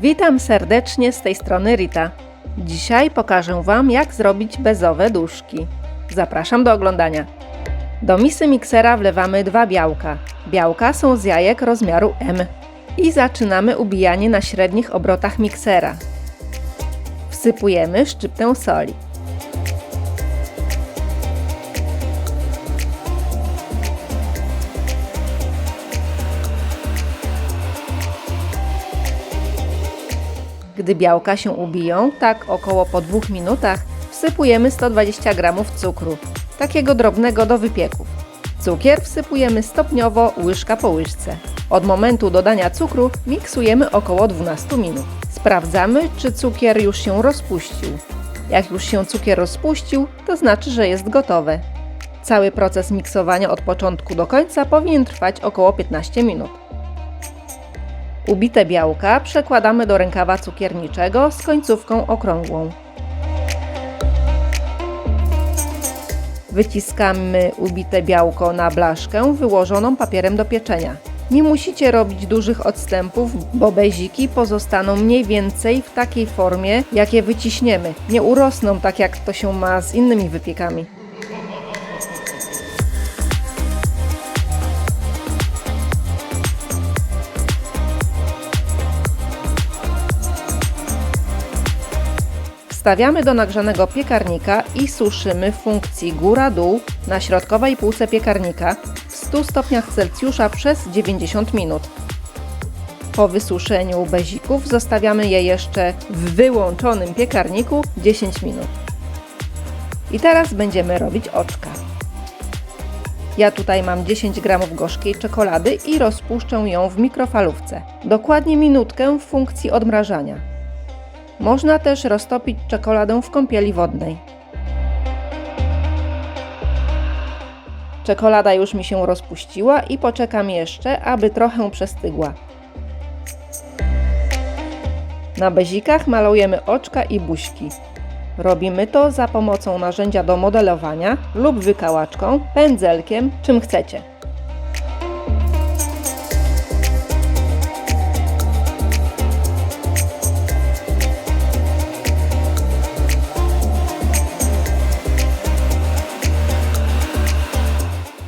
Witam serdecznie z tej strony Rita. Dzisiaj pokażę Wam, jak zrobić bezowe duszki. Zapraszam do oglądania. Do misy miksera wlewamy dwa białka. Białka są z jajek rozmiaru M. I zaczynamy ubijanie na średnich obrotach miksera. Wsypujemy szczyptę soli. Gdy białka się ubiją, tak około po dwóch minutach, wsypujemy 120 g cukru, takiego drobnego do wypieków. Cukier wsypujemy stopniowo, łyżka po łyżce. Od momentu dodania cukru miksujemy około 12 minut. Sprawdzamy, czy cukier już się rozpuścił. Jak już się cukier rozpuścił, to znaczy, że jest gotowe. Cały proces miksowania od początku do końca powinien trwać około 15 minut. Ubite białka przekładamy do rękawa cukierniczego z końcówką okrągłą. Wyciskamy ubite białko na blaszkę wyłożoną papierem do pieczenia. Nie musicie robić dużych odstępów, bo beziki pozostaną mniej więcej w takiej formie, jak je wyciśniemy. Nie urosną tak jak to się ma z innymi wypiekami. Wstawiamy do nagrzanego piekarnika i suszymy w funkcji góra-dół na środkowej półce piekarnika w 100 stopniach Celsjusza przez 90 minut. Po wysuszeniu bezików zostawiamy je jeszcze w wyłączonym piekarniku 10 minut. I teraz będziemy robić oczka. Ja tutaj mam 10 g gorzkiej czekolady i rozpuszczę ją w mikrofalówce. Dokładnie minutkę w funkcji odmrażania. Można też roztopić czekoladę w kąpieli wodnej. Czekolada już mi się rozpuściła i poczekam jeszcze, aby trochę przestygła. Na bezikach malujemy oczka i buźki. Robimy to za pomocą narzędzia do modelowania lub wykałaczką, pędzelkiem, czym chcecie.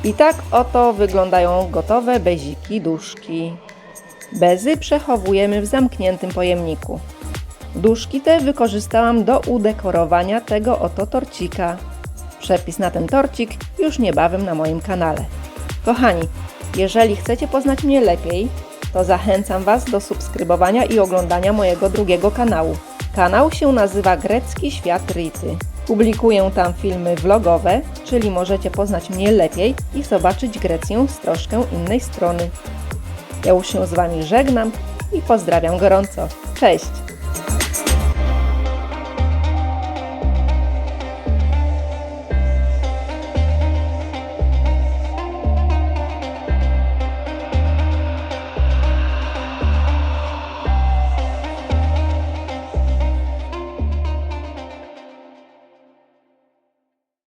I tak oto wyglądają gotowe beziki duszki. Bezy przechowujemy w zamkniętym pojemniku. Duszki te wykorzystałam do udekorowania tego oto torcika. Przepis na ten torcik już niebawem na moim kanale. Kochani, jeżeli chcecie poznać mnie lepiej, to zachęcam Was do subskrybowania i oglądania mojego drugiego kanału. Kanał się nazywa Grecki Świat Rity. Publikuję tam filmy vlogowe, czyli możecie poznać mnie lepiej i zobaczyć Grecję z troszkę innej strony. Ja już się z Wami żegnam i pozdrawiam gorąco. Cześć!